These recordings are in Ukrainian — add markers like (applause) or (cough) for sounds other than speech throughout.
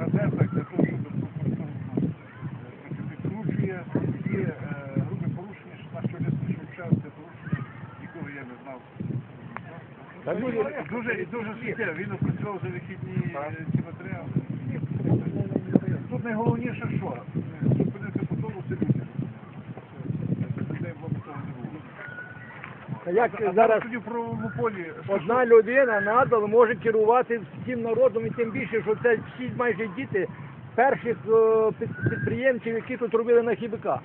газетах для того, щоб підкручує, є грубі порушення, що на що лісу вчався порушення, ніколи я не знав. Дуже і дуже суттєво, він опрацював за вихідні ці матеріали. Тут найголовніше що? Е, як А зараз тоді в правовому полі. одна людина надал може керувати всім народом і тим більше, що це всі майже діти перших е, підприємців, які тут робили на хібика.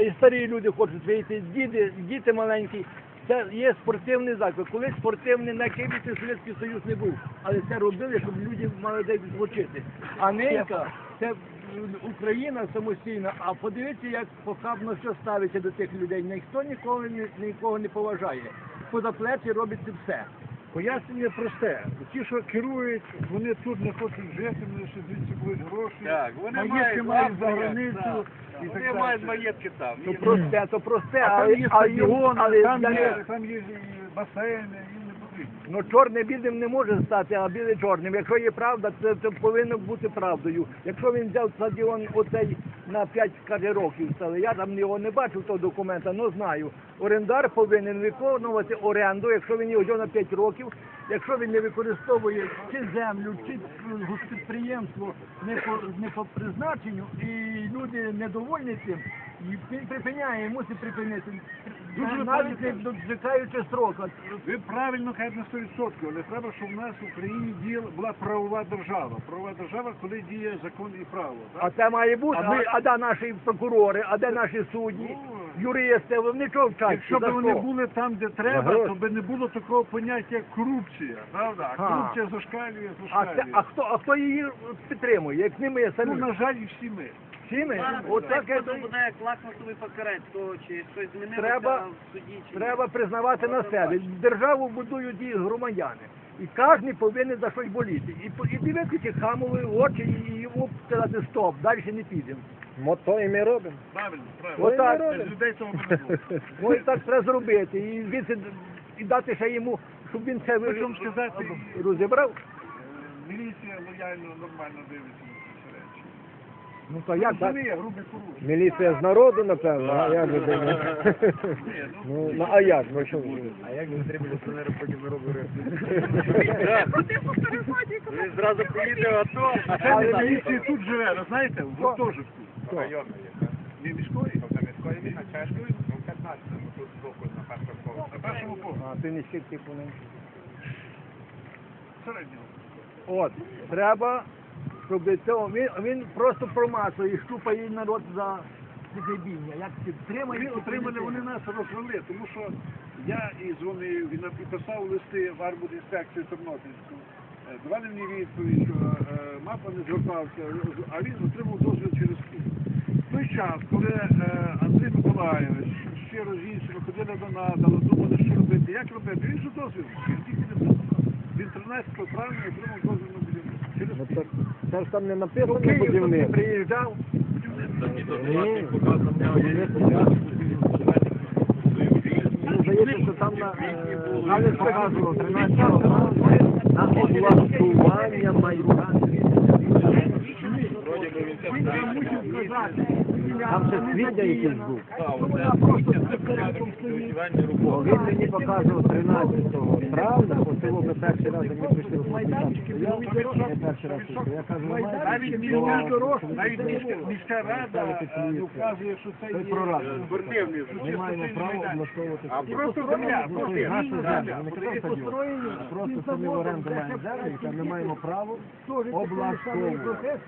І старі люди хочуть вийти, діти, діти маленькі. Це є спортивний заклад. Колись спортивний на Києві Совєтський Союз не був. Але це робили, щоб люди мали де відпочити. А ненька це Україна самостійна, а подивіться, як похабно все ставиться до тих людей. Ніхто нікого ні- нікого не поважає. Поза плечі робиться все. Пояснення просте. Ті, що керують, вони тут не хочуть жити, вони ще звідси будуть гроші. Так, вони маєтки мають мають за границю. так. І так Вони мають маєтки там. То просте, то просте, А але, там є але, стадіон, але там для є, них- там є і басейни, їм не потрібно. Ну, чорне білим не може стати, а біле чорним. Якщо є правда, це, це повинно бути правдою. Якщо він взяв стадіон оцей на 5 каже, років стали, я там його не бачив того документа, але знаю. Орендар повинен виконувати оренду, якщо він його на 5 років, якщо він не використовує чи землю, чи підприємство не по, не по призначенню, і люди недовольні цим, і припиняє, мусить припинити. Дочекаючи строку. Ви правильно кажете на 100%, але треба, щоб в нас в Україні діяла була правова держава. Правова держава, коли діє закон і право. А це має бути. А А, ми- а де наші прокурори, а де наші судді, Ну, юристи, вони чого вчаться? Якщо б вони були там, де треба, то би не було такого поняття як корупція. Правда? А А. корупція зашкалює, А, зашкалює. це, а хто а хто її підтримує? Як не ми Ну, самі? на жаль, всі ми. Всі ми? Зараз Отак це це буде як лакмусовий папірець, то чи щось змінилося Треба- в суді, чи ні. треба признавати на себе. Державу будують і громадяни. І кожен повинен за щось боліти. І, по- і дивитися хамові очі і йому сказати стоп, далі не підемо. Мото і ми робимо. Правильно, правильно. Отак. Без людей було. (laughs) Ну так треба зробити. І звідси і дати ще йому, щоб він це Причому сказати, розібрав. е, міліція лояльно, нормально дивиться на ці речі. Ну то як так? Розуміє, порушення. Міліція з народу, напевно, а як же Ні, ну, Ну, ну, а як? Ну, що? А як не треба міліціонери потім робити? Він зразу поїде, а то... А це не міліція тут живе, ви знаєте, в гуртожитку. Не міської? На першому поверсі. А ти не скільки по ним. Середнього. От, треба, щоб цього, він, він просто промасує, щупає народ за підебіння. Як підтримає, Вони отримали, вони нас розвели, тому що я і дзвонив, і нап- і листи в арбудінспекцію Тернопільську. Е, Давали мені відповідь, що е, мапа не звертався, а він отримав дозвіл через той час, коли е, Андрій Миколаївич щиро з іншими ходили до надала, думали, що робити, як робити, він же дозвіл, він тільки не працював. Він 13 травня отримав дозвіл на будівництво. Ну, це ж там не До написано будівництво. приїжджав, здається, що там на, але показував 13 на облаштування майданів. Там ще світня якийсь був. Просто Бо він мені показував 13 травня, бо село ми перший раз, як ми прийшли в майданчики, я перший раз прийшов. Я кажу, Навіть міська дорожка, навіть міська, міська рада е, вказує, що це Це є спортивний. Ми маємо право облаштовувати. А просто земля, Ну, просто це наша земля. Не стадіон. Просто це ми в оренду маємо землю, і там ми маємо право облаштовувати.